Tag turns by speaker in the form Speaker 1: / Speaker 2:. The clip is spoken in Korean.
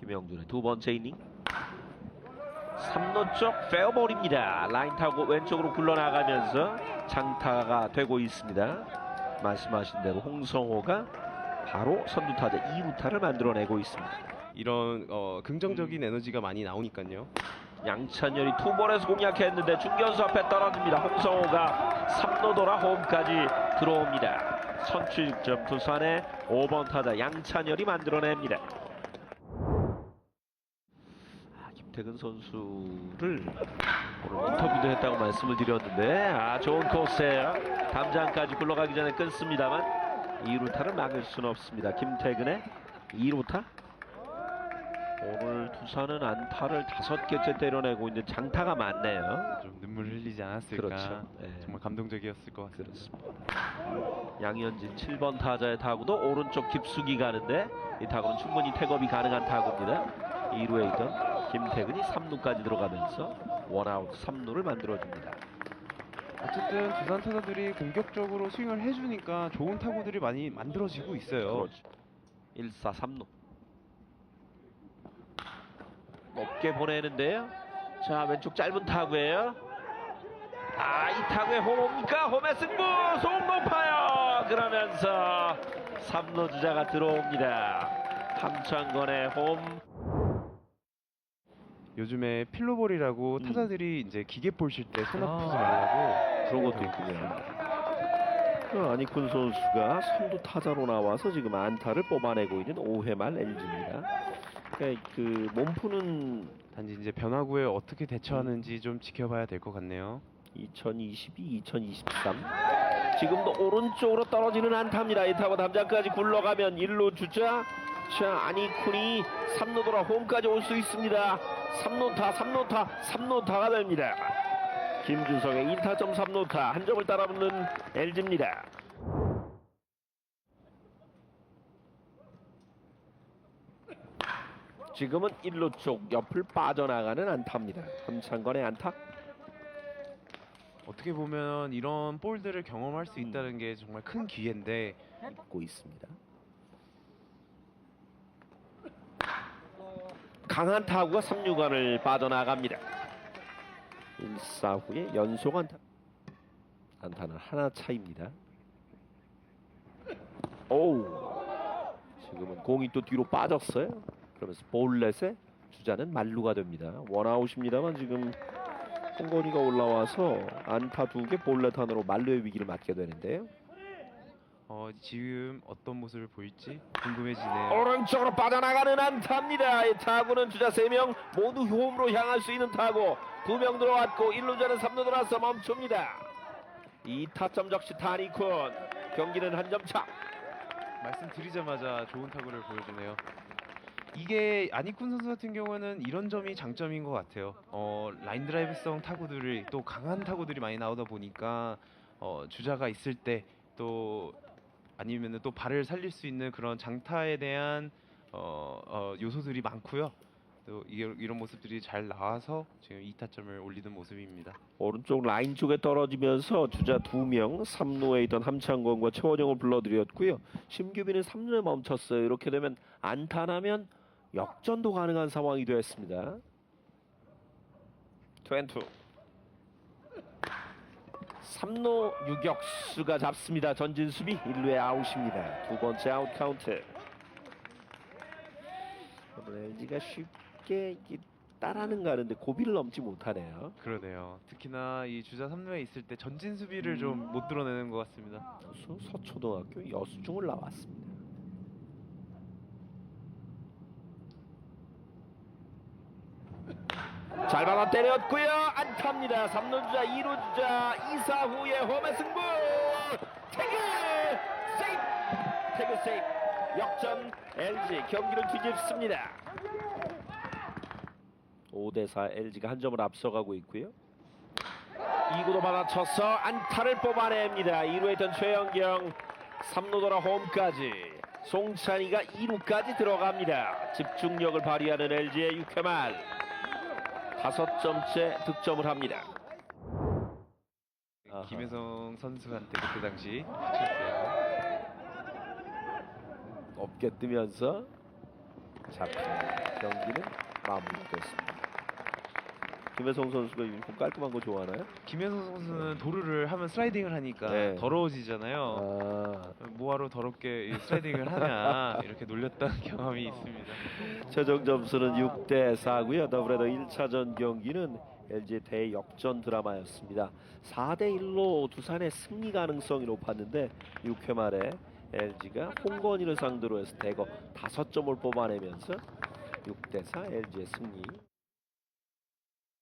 Speaker 1: 최명준의 두 번째 이닝 3루 쪽 페어볼입니다. 라인 타고 왼쪽으로 굴러나가면서 장타가 되고 있습니다. 말씀하신 대로 홍성호가 바로 선두타자 2루타를 만들어내고 있습니다.
Speaker 2: 이런 어, 긍정적인 에너지가 많이 나오니까요.
Speaker 1: 양찬열이 투볼에서 공략했는데 중견수 앞에 떨어집니다. 홍성호가 3루 돌아 홈까지 들어옵니다. 선취 득점 두산의 5번 타자 양찬열이 만들어냅니다. 아, 김태근 선수를 오늘 인터뷰도 했다고 말씀을 드렸는데 아 좋은 코스예요. 담장까지 굴러가기 전에 끊습니다만 2루타를 막을 수는 없습니다. 김태근의 2루타 오늘 두산은 안타를 다섯 개째 때려내고 있는 장타가 많네요.
Speaker 2: 좀 눈물 흘리지 않았을까.
Speaker 1: 그렇죠. 네.
Speaker 2: 정말 감동적이었을 것 같습니다.
Speaker 1: 양현진 7번 타자의 타구도 오른쪽 깊숙이 가는데 이 타구는 충분히 태업이 가능한 타구입니다. 2루에 있던 김태근이 3루까지 들어가면서 원아웃 3루를 만들어줍니다.
Speaker 2: 어쨌든 두산 타자들이 공격적으로 스윙을 해주니까 좋은 타구들이 많이 만들어지고 있어요.
Speaker 1: 그렇죠. 1사 3루 높게 보내는데요. 자 왼쪽 짧은 타구예요. 아 이 타구에 홈 옵니까? 홈의 승부 소음 높아요. 그러면서 3루 주자가 들어옵니다. 함창건의 홈
Speaker 2: 요즘에 필로볼이라고
Speaker 1: 음.
Speaker 2: 타자들이 이제 기계볼 칠때손 아프지
Speaker 1: 아.
Speaker 2: 말라고
Speaker 1: 그런 것도 있군요. 그 아니쿤 선수가 선두 타자로 나와서 지금 안타를 뽑아내고 있는 5회 말 LG입니다. 그러니까 그 몸푸는
Speaker 2: 단지 이제 변화구에 어떻게 대처하는지 좀 지켜봐야 될 것 같네요.
Speaker 1: 2022, 2023 지금도 오른쪽으로 떨어지는 안타입니다. 이 타고 담장까지 굴러가면 1루 주자 자 아니쿤이 3루 돌아 홈까지 올 수 있습니다. 3루타, 3루타, 3루타가 됩니다. 김주성의 1타점 3루타 한 점을 따라붙는 LG입니다. 지금은 1루 쪽 옆을 빠져나가는 안타입니다. 함창건의 안타.
Speaker 2: 어떻게 보면 이런 볼들을 경험할 수 있다는 게 정말 큰 기회인데
Speaker 1: 있고 있습니다. 강한 타구가 3루간을 빠져나갑니다. 1사 후에 연속 안타. 안타는 하나 차입니다. 오우. 지금은 공이 또 뒤로 빠졌어요. 그러면서 볼넷의 주자는 말루가 됩니다. 원아웃입니다만 지금 홍건이가 올라와서 안타 두 개 볼넷 하나로 말루의 위기를 맞게 되는데요.
Speaker 2: 어, 지금 어떤 모습을 보일지 궁금해지네요.
Speaker 1: 오른쪽으로 빠져나가는 안타입니다. 이 타구는 주자 3명 모두 홈으로 향할 수 있는 타구. 2명 들어왔고 1루자는 3루 돌아서 멈춥니다. 2타점 적시 타니쿤. 경기는 한 점 차.
Speaker 2: 말씀드리자마자 좋은 타구를 보여주네요. 이게 아니쿤 선수 같은 경우는 이런 점이 장점인 것 같아요. 어, 라인 드라이브성 타구들이 또 강한 타구들이 많이 나오다 보니까 어, 주자가 있을 때 또 아니면 또 발을 살릴 수 있는 그런 장타에 대한 어, 어, 요소들이 많고요. 또 이게, 이런 모습들이 잘 나와서 지금 2타점을 올리는 모습입니다.
Speaker 1: 오른쪽 라인 쪽에 떨어지면서 주자 2명 3루에 있던 함창권과 최원영을 불러들였고요. 심규빈은 3루에 멈췄어요. 이렇게 되면 안타 나면 역전도 가능한 상황이 되었습니다. 22 3루 유격수가 잡습니다. 전진 수비 1루에 아웃입니다. 두 번째 아웃 카운트. LG가 쉽게 이렇게 따라는 가는데 고비를 넘지 못하네요.
Speaker 2: 그러네요. 특히나 이 주자 3루에 있을 때 전진 수비를 좀 못 드러내는 것 같습니다.
Speaker 1: 수 서초등학교 여수중을 나왔습니다. 잘 받아 때렸고요. 안타입니다. 3루 주자, 2루 주자, 2사 후에 홈의 승부. 태그 세이프. 태그 세이프. 역전 LG 경기를 뒤집습니다. 5대4 LG가 한 점을 앞서가고 있고요. 2구도 받아쳐서 안타를 뽑아냅니다. 2루에 있던 최영경 3루 돌아 홈까지 송찬이가 2루까지 들어갑니다. 집중력을 발휘하는 LG의 6회 말 다섯 점째 득점을 합니다. 아하.
Speaker 2: 김혜성 선수한테 그때 당시 실수예요.
Speaker 1: 높게 뜨면서 잡힙니다. 경기는 마무리됐습니다. 김혜성 선수가 유니폼 깔끔한 거 좋아하나요?
Speaker 2: 김현성 선수는 도루를 하면 슬라이딩을 하니까
Speaker 1: 네.
Speaker 2: 더러워지잖아요.
Speaker 1: 아,
Speaker 2: 뭐하러 더럽게 이 슬라이딩을 하냐 이렇게 놀렸던 경험이 있습니다.
Speaker 1: 최종 점수는 6대 4고요. 더블헤더 1차전 경기는 LG 대역전 드라마였습니다. 4대 1로 두산의 승리 가능성이 높았는데 6회 말에 LG가 홍건희를 상대로 해서 대거 5점을 뽑아내면서 6대 4 LG의 승리.